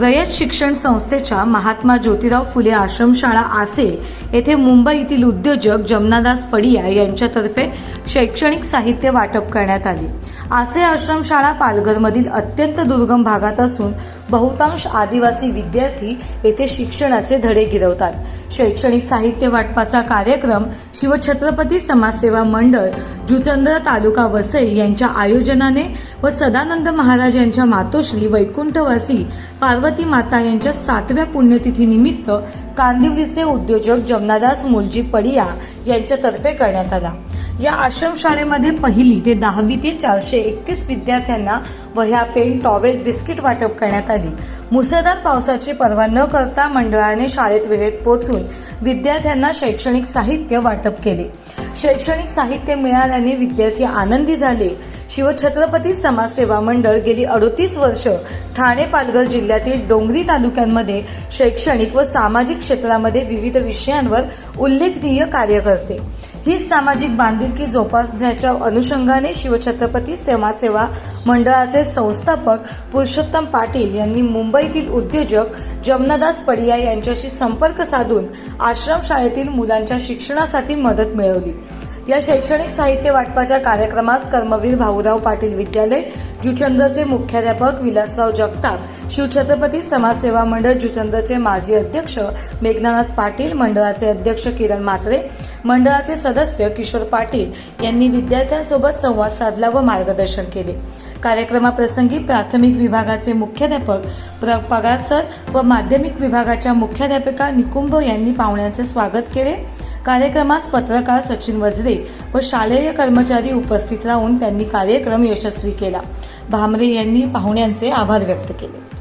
रयत शिक्षण संस्थेच्या महात्मा ज्योतिराव फुले आश्रमशाळा आसे येथे मुंबईतील उद्योजक जमनादास पडिया यांच्यातर्फे शैक्षणिक साहित्य वाटप करण्यात आले. आसे आश्रमशाळा पालघरमधील अत्यंत दुर्गम भागात असून बहुतांश आदिवासी विद्यार्थी येथे शिक्षणाचे धडे गिरवतात. शैक्षणिक साहित्य वाटपाचा कार्यक्रम शिवछत्रपती समाजसेवा मंडळ जुचंद्र तालुका वसई यांच्या आयोजनाने व सदानंद महाराज यांच्या मातोश्री वैकुंठवासी पार्वती माता यांच्या सातव्या पुण्यतिथीनिमित्त कांदिवलीचे उद्योजक जमनादास मुलजी पडिया यांच्यातर्फे करण्यात आला. या आश्रमशाळेमध्ये पहिली ते दहावीतील चारशे एकतीस विद्यार्थ्यांना वह्या पेन टॉवेल बिस्किट वाटप करण्यात आली. मुसळधार पावसाची पर्वा न करता मंडळाने शाळेत वेळेत पोहोचून विद्यार्थ्यांना शैक्षणिक साहित्य वाटप केले. शैक्षणिक साहित्य मिळाल्याने विद्यार्थी आनंदी झाले. शिवछत्रपती समाजसेवा मंडळ गेली अडोतीस वर्ष ठाणे पालघर जिल्ह्यातील डोंगरी तालुक्यांमध्ये शैक्षणिक व सामाजिक क्षेत्रामध्ये विविध विषयांवर उल्लेखनीय कार्य करते. ही सामाजिक बांधिलकी जोपासण्याच्या अनुषंगाने शिवछत्रपती समाजसेवा मंडळाचे संस्थापक पुरुषोत्तम पाटील यांनी मुंबईतील उद्योजक जमनादास पडिया यांच्याशी संपर्क साधून आश्रमशाळेतील मुलांच्या शिक्षणासाठी मदत मिळवली. या शैक्षणिक साहित्य वाटपाच्या कार्यक्रमास कर्मवीर भाऊराव पाटील विद्यालय जुचंद्रचे मुख्याध्यापक विलासराव जगताप शिवछत्रपती समाजसेवा मंडळ जुचंद्रचे माजी अध्यक्ष मेघनाथ पाटील मंडळाचे अध्यक्ष किरण म्हात्रे मंडळाचे सदस्य किशोर पाटील यांनी विद्यार्थ्यांसोबत संवाद साधला व मार्गदर्शन केले. कार्यक्रमाप्रसंगी प्राथमिक विभागाचे मुख्याध्यापक प्र पगार सर व माध्यमिक विभागाच्या मुख्याध्यापिका निकुंभ यांनी पाहुण्यांचे स्वागत केले. कार्यक्रमास पत्रकार सचिन वजरे व शालेय कर्मचारी उपस्थित राहून त्यांनी कार्यक्रम यशस्वी केला. भामरे यांनी पाहुण्यांचे आभार व्यक्त केले.